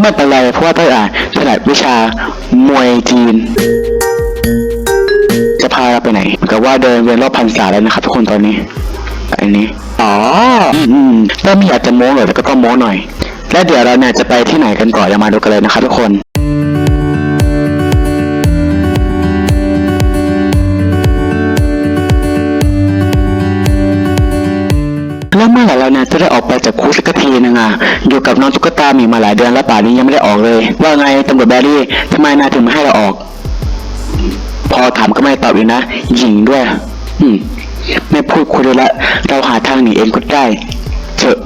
ไม่เป็นไรเพราะว่าต้อยอ่านถนัดวิชามวยจีน จะพาเราไปไหนเหมือนกับว่าเดินเวียนรอบพันศาแล้วนะครับ ทุกคนตอนนี้ อันนี้ อ๋อ อืมอืมถ้าไม่อยากจะโม้หน่อยก็ต้องโม้หน่อย แล้วเดี๋ยวเราเนี่ยจะไปที่ไหนกันก่อนเรามาดูกันเลยนะครับทุกคน แล้วเมื่อไหร่เราเนี่ยจะได้ออกไปจากคุกสักทีนึงอะอยู่กับน้องตุ๊กตาหมีมาหลายเดือนแล้วป่านนี้ยังไม่ได้ออกเลย ว่าไงตำรวจแบรี่ทำไมนายถึงไม่ให้เราออก พอถามก็ไม่ตอบเลยนะหญิงด้วย อืมไม่พูดคุยเลยละ เราหาทางหนีเองก็ได้เถอะ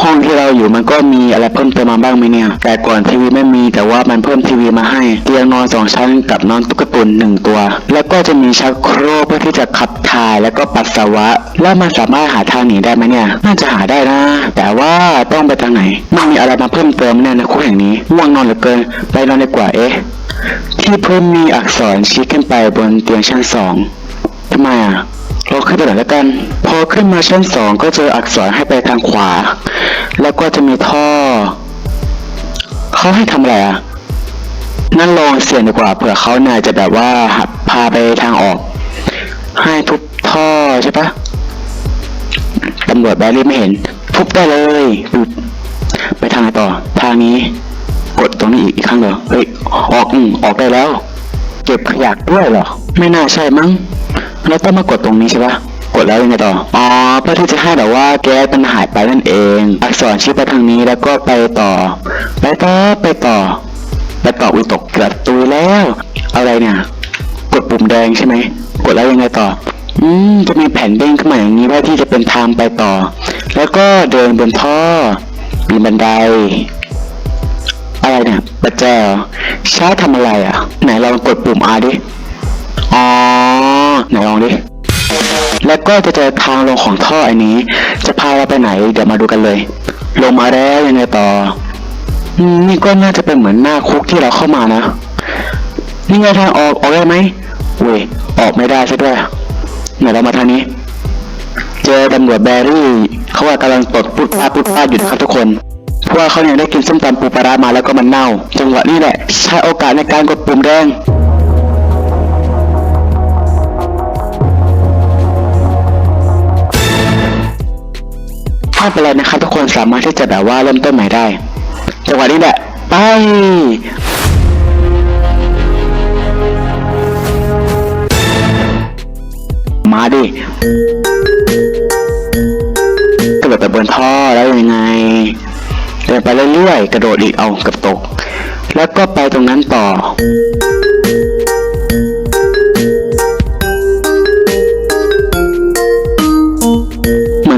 ห้องที่เราอยู่มันก็มีอะไรเพิ่มเติมมาบ้างไหมเนี่ย แต่ก่อนทีวีไม่มีแต่ว่ามันเพิ่มทีวีมาให้ เตียงนอนสองชั้นกับนอนตุ๊กตุนหนึ่งตัว แล้วก็จะมีชักโครกเพื่อที่จะขับถ่ายแล้วก็ปัสสาวะ แล้วมันสามารถหาทางหนีได้ไหมเนี่ย น่าจะหาได้นะ แต่ว่าต้องไปทางไหนมันมีอะไรมาเพิ่มเติมเนี่ยในคุกแห่งนี้ง่วงนอนเหลือเกินไปนอนดีกว่าเอ๊ะที่เพื้นมีอักษรชี้ขึ้นไปบนเตียงชั้นสองทำไมอะ เราขึ้นไปหน่อยแล้วกัน พอขึ้นมาชั้นสองก็เจออักษรให้ไปทางขวา แล้วก็จะมีท่อ เขาให้ทำอะไรอะนั่นลองเสี่ยงดีกว่าเผื่อเขาเนี่ยจะแบบว่าพาไปทางออก ให้ทุบท่อใช่ปะตำรวจแบรี่ไม่เห็น ทุบได้เลยดูไปทางไหนต่อ ทางนี้ กดตรงนี้อีกอีกครั้งเหรอเฮ้ยออกอืมออกได้แล้ว เก็บขยะด้วยเหรอ ไม่น่าใช่มั้ง แล้วต้องมากดตรงนี้ใช่ปะกดแล้วยังไงต่อ อ๋อ เพื่อที่จะให้แบบว่าแก๊สมันหายไปนั่นเอง อักษรชี้ไปทางนี้แล้วก็ไปต่อ ไปต่อ ไปต่อ ไปต่ออุตกเกือบตุยแล้ว อะไรเนี่ย กดปุ่มแดงใช่ไหม กดแล้วยังไงต่อ อืม จะมีแผ่นเด้งขึ้นมาอย่างนี้ว่าที่จะเป็นทางไปต่อ แล้วก็เดินบนท่อปีบันได อะไรเนี่ยประแจช้าทำอะไรอะ ไหนลองกดปุ่ม R ดิ อ๋อ ไหนลองดิ แล้วก็จะเจอทางลงของท่ออันนี้ จะพาเราไปไหนเดี๋ยวมาดูกันเลย ลงมาแล้วยังไงต่อ นี่ก็น่าจะเป็นเหมือนหน้าคุกที่เราเข้ามานะ นี่ไงทางออกออกได้ไหมเว้ยออกไม่ได้ซะด้วยไหนเรามาทางนี้ เจอตำรวจแบรี่เขาว่ากำลังตดพุดปาดพุดปาอยู่นะครับทุกคนเพราะว่าเขาเนี่ยได้กินส้มตำปูปลาร้ามาแล้วก็มันเน่า จังหวะนี้แหละ ใช้โอกาสในการกดปุ่มแดง ไม่เป็นไรนะครับทุกคนสามารถที่จะแบบว่าเริ่มต้นใหม่ได้จังหวะนี้แหละไปมาดิกระโดดไปบนท่อแล้วยังไงเดินไปเรื่อยๆกระโดดอีกเอากับตก แล้วก็ไปตรงนั้นต่อ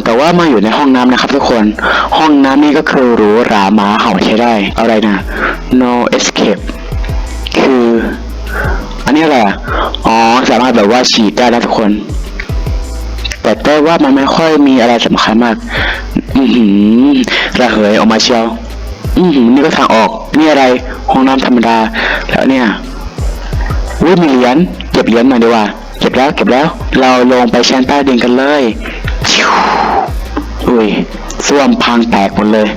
เหมือนกับว่ามาอยู่ในห้องน้ำนะครับทุกคน ห้องน้ำนี่ก็คือหรูหราหมาเห่าใช้ได้อะไรนะ no escape คือ อันนี้อะไรอะอ๋อสามารถแบบว่าฉีดได้แล้วทุกคน แต่เต้ยว่ามันไม่ค่อยมีอะไรสำคัญมาก อือหือระเหยออกมาเชียว อือหือนี่ก็ทางออกนี่อะไรห้องน้ำธรรมดา แล้วเนี่ยวิมีเหรียญเก็บเหรียญมาดีกว่า เก็บแล้วเก็บแล้ว เราลงไปชั้นใต้ดินกันเลยชิว อุ้ยส้วมพังแตกหมดเลย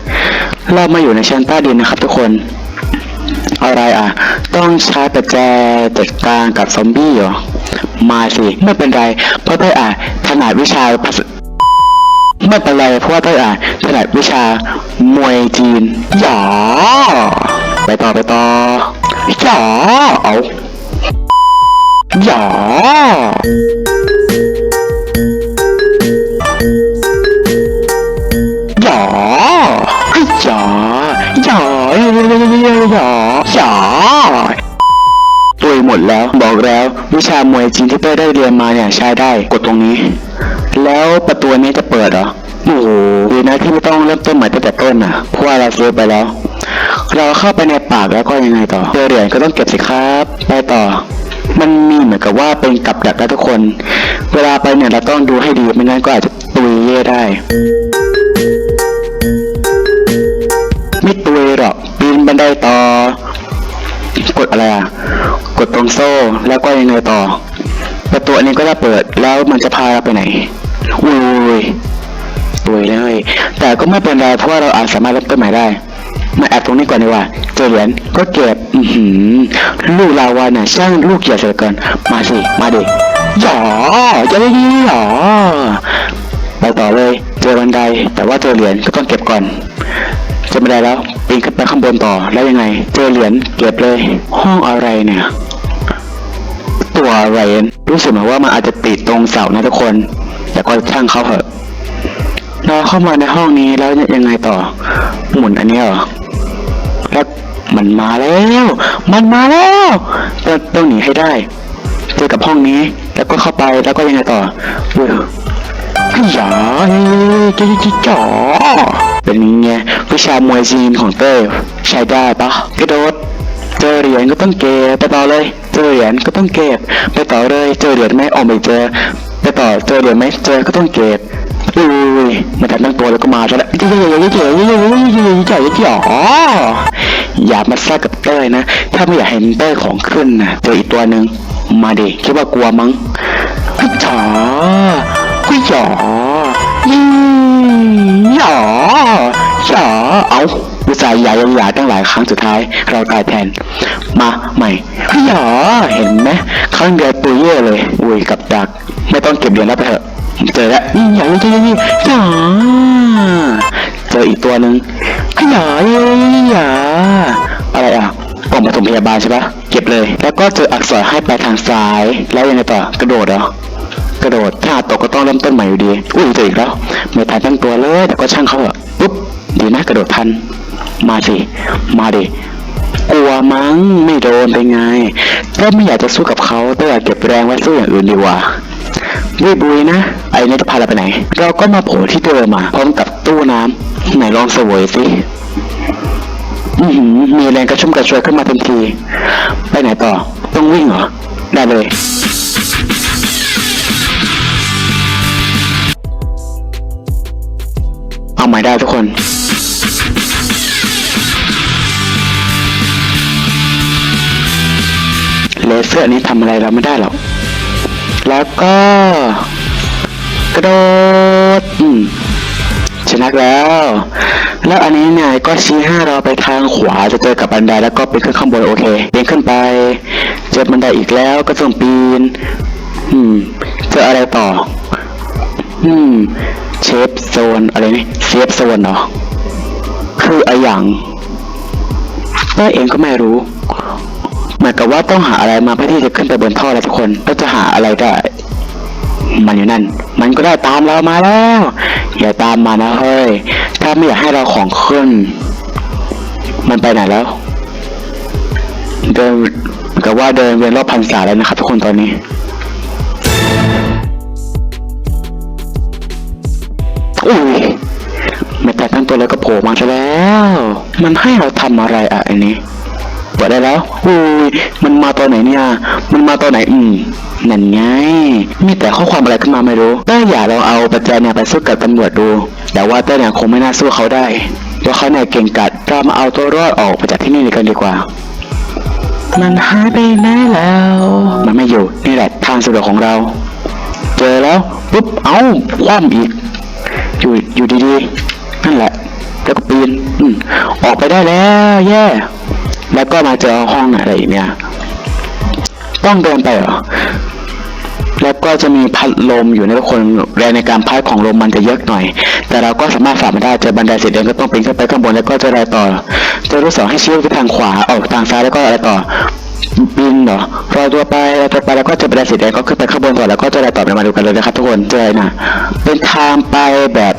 เรามาอยู่ในชั้นใต้ดินนะครับทุกคน อะไรอะ ต้องใช้ประแจจัดการกับซอมบี้เหรอ มาสิ ไม่เป็นไร เพราะเต้ยอะถนัดวิชาภาษาไม่เป็นไรเพราะว่าเต้ยอะถนัดวิชามวยจีนหยอไปต่อไปต่อหยอเอาหยอ มดแล้ว บอกแล้ววิชามวยจริงที่เต้ได้เรียนมาเนี่ยใช้ได้กดตรงนี้ แล้วประตูนี้จะเปิดเหรอโอ้โหดีนะที่ไม่ต้องเริ่มต้นใหม่ตั้งแต่ต้นนะเพราะว่าเราซื้อไปแล้ว เราเข้าไปในปากแล้วก็ยังไงต่อเจอเหรียญก็ต้องเก็บสิครับไปต่อ มันมีเหมือนกับว่าเป็นกับดักแล้วทุกคน เวลาไปเนี่ยเราต้องดูให้ดีไม่งั้นก็อาจจะตุยเย่ได้ไม่ตุยหรอกปีนบันไดต่อกดอะไรอะ ดตรงโซ่แล้วก็ยังไงต่อ ประตูอันนี้ก็จะเปิดแล้วมันจะพาเราไปไหนอุ้ยตุยเลยแต่ก็ไม่เป็นไรเพราะว่าเราอาจสามารถเริ่มต้นใหม่ได้ มาแอบตรงนี้ก่อนดีกว่าใจอเหรียญก็เก็บอืลูกลาวาน่ะช่างลูกเกียรติเหลือเกิน มาสิ มาดิหยอจะได้ดีหยอไปต่อเลย เจอบันได แต่ว่าเจอเหรียญก็ต้องเก็บก่อนจอบันได้แล้วปีนขึ้นไปข้างบนต่อแล้วยังไง เจอเหรียญเก็บเลย ห้องอะไรเนี่ย ไรรู้สึกเหมือนว่ามันอาจจะติดตรงเสานะทุกคน แต่ก็ช่างเขาเถอะเราเข้ามาในห้องนี้แล้วยังไงต่อ หมุนอันนี้เหรอแล้วมันมาแล้ว มันมาแล้วต้องต้องหนีให้ได้ เจอกับห้องนี้ แล้วก็เข้าไปแล้วก็ยังไงต่อเว้ยอย่าเฮ้ยจิ๊กจิ๊กจ๋อเป็นไงวิชามวยจีนของเต้ใช้ได้ปะกระโดดเจอเหรียญก็ต้องเก็บไปต่อเลย อเหรียญก็ต้องเก็บ ไปต่อเลยเจอเหรียญไหมออกไม่เจอ ไปต่อเจอเหรียญไหมเจอก็ต้องเก็บอุ้ยมาทันตั้งตัวแล้วก็มาซะแล้วเจ๋อเจ๋อเจ๋อเจ๋อเจ๋อเจ๋อเจ๋อเจ๋ออย่ามาแทรกกับเต้ยนะ ถ้าไม่อยากเห็นเต้ยของขึ้นนะเจออีกตัวหนึ่งมาดิคิดว่ากลัวมั้งพี่จ๋าพี่จ๋ายี่หยอหยอเอา อุตส่าห์หยายังหยาตั้งหลายครั้งสุดท้าย เราตายแทน มาใหม่หยอเห็นไหมครั้งเดียวตัวเย่เลย อุ้ยกับดัก ไม่ต้องเก็บเหรียญแล้วไปเถอะเจอแล้วหยอหยอหยอหยอเจออีกตัวหนึ่งหยอหยอหยออะไรอะกล่องปฐมพยาบาลใช่ปะเก็บเลย แล้วก็เจออักษรให้ไปทางซ้าย แล้วยังไงต่อกระโดดเหรอกระโดด ถ้าตกก็ต้องเริ่มต้นใหม่อยู่ดี อุ้ยเจออีกแล้ว ไม่ทันตั้งตัวเลย แต่ก็ช่างเขาอะปุ๊บ ดีนะกระโดดทัน มาสิมาดิกลัวมั้งไม่โดนเป็นไงถ้ไม่อยากจะสู้กับเขาแต่อยากเก็บแรงไว้สู้อย่างอื่นดีกว่ารีบบุยนะ ไอ้นี่จะพาเราไปไหน เราก็มาโผล่ที่เดิมมาพร้อมกับตู้น้ำไหนลองเสวยสิอือหือมีแรงกระชุ่มกระชวยขึ้นมาทันที ไปไหนต่อ ต้องวิ่งเหรอ ได้เลยเอาใหม่ได้ทุกคน เลเซอร์นี้ทำอะไรเราไม่ได้หรอก แล้วก็ กระโดดชนะแล้ว แล้วอันนี้นี่ยก็ชี้ให้เราไปทางขวาจะเจอกับบันไดแล้วก็ไปขึ้นข้างบนโอเคปีนขึ้นไป เจอบันไดอีกแล้วก็ต้องปีน อืม เจออะไรต่อ อืม เชฟโซนอะไรนี่เซฟโซนเหรอ คืออะไรอย่างต้ยเองก็ไม่รู้ เหมือนกับว่าต้องหาอะไรมาเพื่อที่จะขึ้นไปบนท่อแล้วทุกคนก็จะหาอะไรได้ มันอยู่นั่น มันก็ได้ตามเรามาแล้ว อย่าตามมานะเฮ้ย ถ้าไม่อยากให้เราของขึ้น มันไปไหนแล้ว เดินหมือนกับว่าเดินเวียนรอบพันศาแล้วนะครับทุกคนตอนนี้อุ้ยไม่แต่ตั้งตัวแล้วก็โผล่มาซะแล้ว มันให้เราทำอะไรอะอันนี้ เปิดได้แล้วอุ้ยมันมาตัวไหนเนี่ย มันมาตัวไหนอืมนั่นไง มีแต่ข้อความอะไรขึ้นมาไม่รู้เต้ยอย่าลองเอาปัจจัยเนี่ยไปสู้กับตำรวจดู แต่ว่าเต้ยเนี่ยคงไม่น่าสู้เขาได้เพราะเขาเนี่ยเก่งกัดเรามาเอาตัวรอดออกไปจากที่นี่กันดีกว่า มันหายไปไหนแล้ว มันไม่อยู่ นี่แหละทางสะดวกของเรา เจอแล้วปุ๊บ เอ้าคว่ำอีก อยู่อยู่ดีๆ นั่นแหละ แล้วก็ปีนอืมออกไปได้แล้ว แย่ แล้วก็มาเจอห้องอะไรอีกเนี่ยต้องเดินไปเหรอแล้วก็จะมีพัดลมอยู่ในทุกคนแรงในการพัดของลมมันจะเยอะหน่อย แต่เราก็สามารถฝ่ามันได้เจอบันไดเสร็จเดินก็ต้องปีนขึ้นไปข้างบนแล้วก็จะอะไรต่อเจอลูกศรให้ชี้ไปทางขวาออกทางซ้ายแล้วก็อะไรต่อปีนเหรอรอตัวไปรอตัวไปแล้วก็เจอบันไดเสร็จเดินก็ขึ้นไปข้างบนก่อนแล้วก็จะอะไรต่อเดี๋ยวมาดูกันเลยนะครับทุกคนเจอนะเป็นทางไปแบบ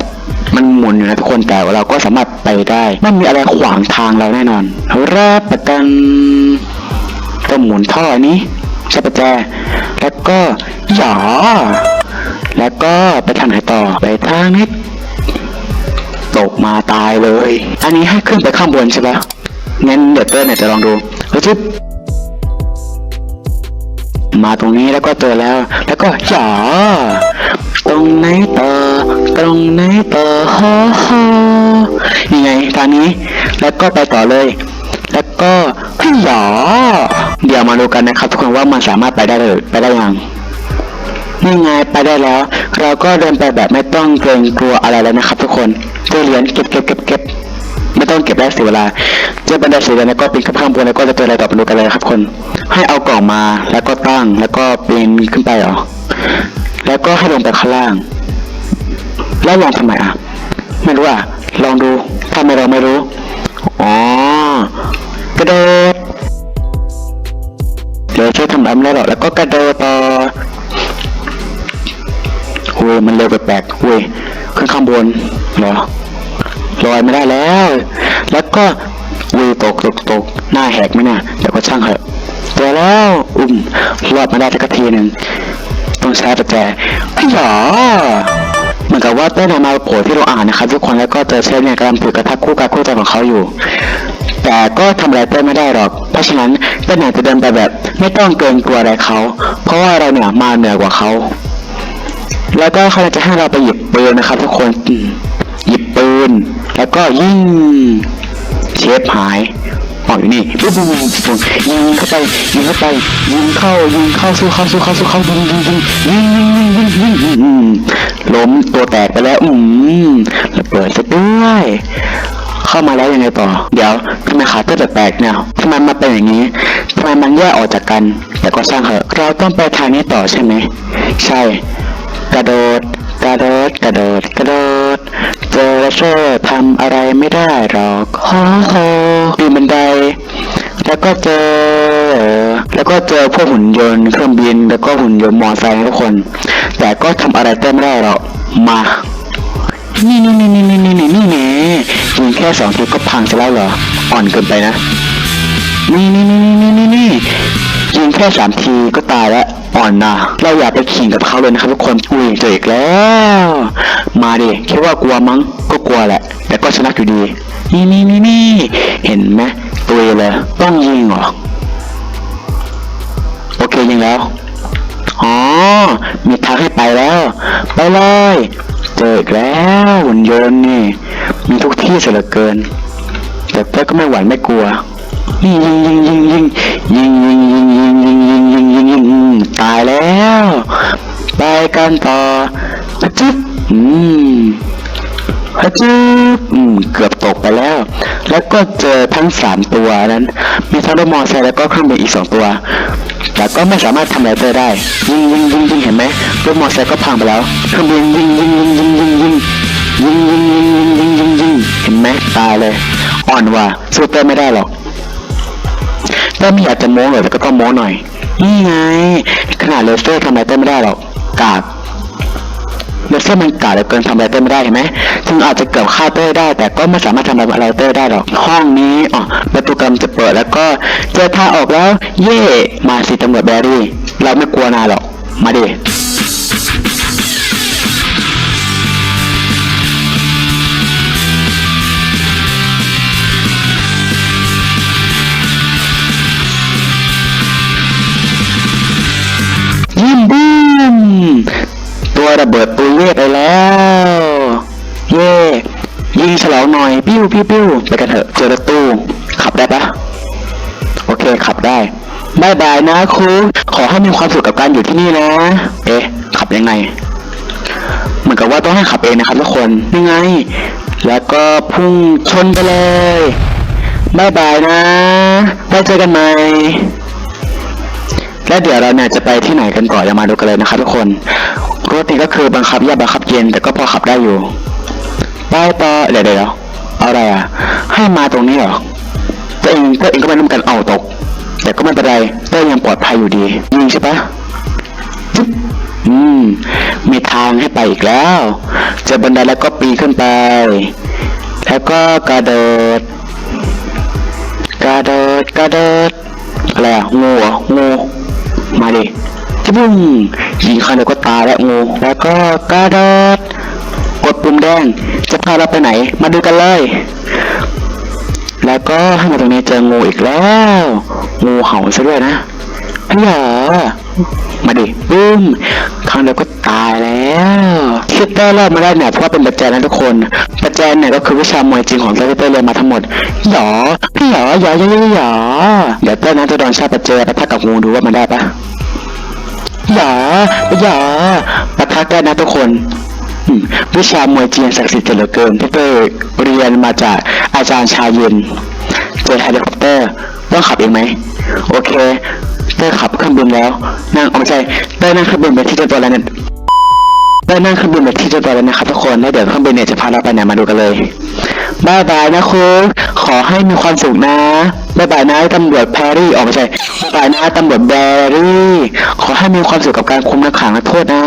มันหมุนอยู่นะทุกคนแต่ว่าเราก็สามารถไปได้ไม่มีอะไรขวางทางเราแน่นอนรับประกันก็หมุนท่อนี้ใช่ปะแจแล้วก็หยอแล้วก็ไปทางไหนต่อไปทางนี้ตกมาตายเลย อันนี้ให้ขึ้นไปข้างบนใช่ปะงั้นเดี๋ยวเต้ยเนี่ยจะลองดูเฮ้ยจิ๊บมาตรงนี้แล้วก็เจอแล้ว แล้วก็หยอ ตรงไหนต่อ ตรงไหนต่อฮ่าฮ่ายังไงทางนี้ แล้วก็ไปต่อเลย แล้วก็หยอเดี๋ยวมาดูกันนะครับ ทุกคนว่ามันสามารถไปได้เลยไปได้ยังนี่ไงไปได้แล้ว เราก็เดินไปแบบไม่ต้องเกรงกลัวอะไรแล้วนะครับ ทุกคนเจอเหรียญเก็บเก็บเก็บเก็บไม่ต้องเก็บได้เสียเวลา เจอบันไดสีแดงแล้วก็ปีนขึ้นข้างบนแล้วก็จะเจออะไรต่อไปดูกันเลยครับคน ให้เอากล่องมาแล้วก็ตั้งแล้วก็ปีนขึ้นไปหรอ แล้วก็ให้ลงไปข้างล่าง แล้วลองทำไมอะ ไม่รู้อะ ลองดูถ้าไม่ลองไม่รู้ อ๋อกระโดด เดี๋ยวช่วยทำอะไรไม่ได้หรอ แล้วก็กระโดดต่อเว้ยมันเร็วแปลกๆเว้ยขึ้นข้างบนเหรอลอยไม่ได้แล้ว แล้วก็เวีตกตกตกหน้าแหกไหมเนี่ยแต่ก็ช่างเถอะเจอแล้ว อุ้มรอดมาได้สักทีหนึ่ง ต้องใช้ประแจอ้หยอเหมือนกับว่าเต้นมาโผล่ที่เราอ่านนะครับ ทุกคนแล้วก็เจอเชฟเนี่ยกำลังถือกระทะคู่กับคู่ใจของเขาอยู่ แต่ก็ทำอะไรเต้ไม่ได้หรอก เพราะฉะนั้นเต้นอยากจะเดินไปแบบ ไม่ต้องเกินกลัวอะไรเขา เพราะว่าเราเนี่ยมาเหนือกว่าเขา แล้วก็เขาจะให้เราไปหยิบปืนนะครับ ทุกคนหยิบปืน แล้วก็ยิงเชฟหาย ออกอยู่นี่ปุ๊บปุ๊บปุ๊บยิงเข้าไปยิงเข้าไปยิงเข้ายิงเข้าสู้เข้าสู้เข้าสู้เข้ายิงยิงยิงยิงยิงยิงยิงยิงล้มตัวแตกไปแล้วอืมระเบิดซะด้วยเข้ามาแล้วยังไงต่อ เดี๋ยวทำไมขาเต้นแปลกๆเนี่ยทำไมมันเป็นอย่างนี้ทำไมมันแยกออกจากกัน แต่ก็ช่างเถอะเราต้องไปทางนี้ต่อใช่ไหมใช่ กระโดดกระโดดกระโดดกระโดดเจอแล้วช่วยทำอะไรไม่ได้หรอกโอ้โหปีนบันได แล้ว ก็เจอ แล้วก็เจอพวกหุ่นยนต์เครื่องบิน แล้วก็หุ่นยนต์มอเตอร์ไซค์ทุกคน แต่ก็ทำอะไรเต้ไม่ได้หรอกมา นี่นี่นี่นี่นี่นี่นี่นี่ยิงแค่สองทีก็พังซะแล้วเหรอ อ่อนเกินไปนะ นี่นี่นี่นี่นี่นี่ยิงแค่สามทีก็ตายแล้วอ่อนนะเราอย่าไปขิงกับเขาเลยนะครับทุกคนอุ้ยเจออีกแล้ว มาดิคิดว่ากลัวมั้งก็กลัวแหละ แต่ก็ชนะอยู่ดี นี่นี่นี่นี่เห็นไหม ตัวเลย ต้องยิงเหรอ โอเคยิงแล้ว อ๋อ มีทางให้ไปแล้ว ไปเลย เจออีกแล้วหุ่นยนต์นี่ มีทุกที่เสียเหลือเกิน แต่เต้ก็ไม่หวั่นไม่กลัวนี่ยิงยิงยิงยิงยิงยิงยิงยิงยิงยิงยิงยิงยิงตายแล้ว ไปกันต่อจิ๊บอืมอะจิ๊บอืม เกือบ ตกไปแล้ว แล้วก็เจอทั้งสามตัวนั้น มีทั้งรถมอเตอร์ไซค์แล้วก็เครื่องบินอีกสองตัว แต่ก็ไม่สามารถทำอะไรเต้ยได้ ยิงยิงยิงยิงเห็นไหมรถมอเตอร์ไซค์ก็พังไปแล้ว เครื่องบินยิงยิงยิงยิงยิงยิงยิงยิงยิงยิงยิงยิงยิงเห็นไหมตายเลย อ่อนว่ะสู้เต้ยไม่ได้หรอกถ้าไม่อยากจะโม้หน่อยแต่ก็ต้องโม้หน่อยนี่ไงขนาดเลเซอร์ทำอะไรเต้นไม่ได้หรอกกาก เลเซอร์มันกากเลือเกินทำอะไรเต้นไม่ได้เห็นไหมถึงอาจจะเกือบฆ่าเต้ยได้ แต่ก็ไม่สามารถทำอะไรเต้ยได้หรอก ห้องนี้อ๋อประตูกำจะเปิดแล้วก็เจอทางออกแล้ว เย่มาสิตำรวจแบรี่ เราไม่กลัวนายหรอก มาดิยิ้มบู ตัวระเบิดตัวเย่ไปแล้ว เย่ยิงฉลองหน่อย ปิ้วปิ้วปิ้วไปกันเถอะเจอรถตู้ขับได้ปะโอเคขับได้บายบายนะครูขอให้มีความสุขกับการอยู่ที่นี่นะ เอ๊ะ ขับยังไง เหมือนกับว่าต้องให้ขับเองนะครับทุกคนยังไง แล้วก็พุ่งชนไปเลยบายบายนะไว้เจอกันใหม่แล้วเดี๋ยวเราเนี่ยจะไปที่ไหนกันก่อนจะมาดูกันเลยนะครับทุกคน รถนี้ก็คือบังคับยาบังคับเย็นแต่ก็พอขับได้อยู่ไปต่อเดี๋ยวเดี๋ยวเอาอะไรอะ ให้มาตรงนี้เหรอตัวเองตัวเองก็ไม่รู้เหมือนกันเอาตก แต่ก็ไม่เป็นไรเต้ยยังปลอดภัยอยู่ดียิงใช่ปะอืม มีทางให้ไปอีกแล้ว เจอบันไดแล้วก็ปีนขึ้นไป แล้วก็กระโดด กระโดด กระโดด อะไรอะงูเหรองู มาดิ บุ้งยิงเข้าเดี๋ยวก็ตายแล้วงู แล้วก็กระโดดกดปุ่มแดง จะพาเราไปไหน มาดูกันเลย แล้วก็ให้มาตรงนี้เจองูอีกแล้ว งูเห่าซะด้วยนะอ้ยามาดิปุ้มครั้งเดียวก็ตายแล้วคิดได้รอดมาได้เนี่ยเพราะว่าเป็นปัจจัยนะทุกคนปัจจัยเนี่ยก็คือวิชามวยจริงของเต้เต้เรียนมาทั้งหมดหยอพี่หยอหยอหยอหยอหยอเดี๋ยวเต้ยนะจะโดนชาปัจจัยปะทะกับงูดูว่ามันได้ปะ หยอหยอปะทะได้นะทุกคนวิชามวยจีนศักดิ์สิทธิ์เหลือเกินที่เต้เรียนมาจากอาจารย์ชาเย็นเจอเฮลิคอปเตอร์ต้องขับเองไหมโอเคเต้ขับเครื่องบินแล้วนั่งเอาใช่เต้นั่งเครื่องบินไปที่เจ้าตัวแล้วเนี่ยเต้นั่งเครื่องบินไปที่เจ้าตัวแล้วนะครับทุกคนแล้วเดี๋ยวเครื่องบินเนี่ยจะพาเราไปไหนมาดูกันเลยบายบายนะคุณ อให้มีความสุขนะบายบายนะตำรวจแพรรี่ออกไม่ใช่บายบายนะตำรวจแบรี่ ขอให้มีความสุขกับการคุมนักขังและโทษนะ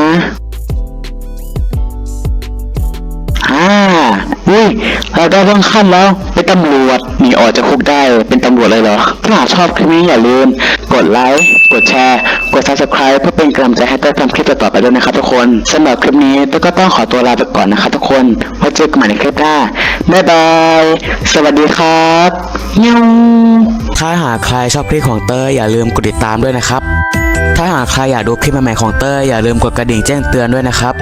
ได้เรื่องขั้นแล้วเป็นตำรวจหนีออกจากคุกได้เป็นตำรวจเลยเหรอ ถ้าหากชอบคลิปนี้อย่าลืม กดไลค์ กดแชร์ กด subscribe เพื่อเป็นกำลังใจให้เต้ทำคลิปต่อๆไปด้วยนะครับทุกคนสำหรับคลิปนี้เต้ก็ต้องขอตัวลาไปก่อนนะครับทุกคนไว้เจอกันใหม่ในคลิปหน้าบ๊ายบาย สวัสดีครับยิ้วถ้าหากใครชอบคลิปของเต้ยอย่าลืมกดติดตามด้วยนะครับ ถ้าหากใครอยากดูคลิปใหม่ๆของเต้ยอย่าลืมกดกระดิ่งแจ้งเตือนด้วยนะครับ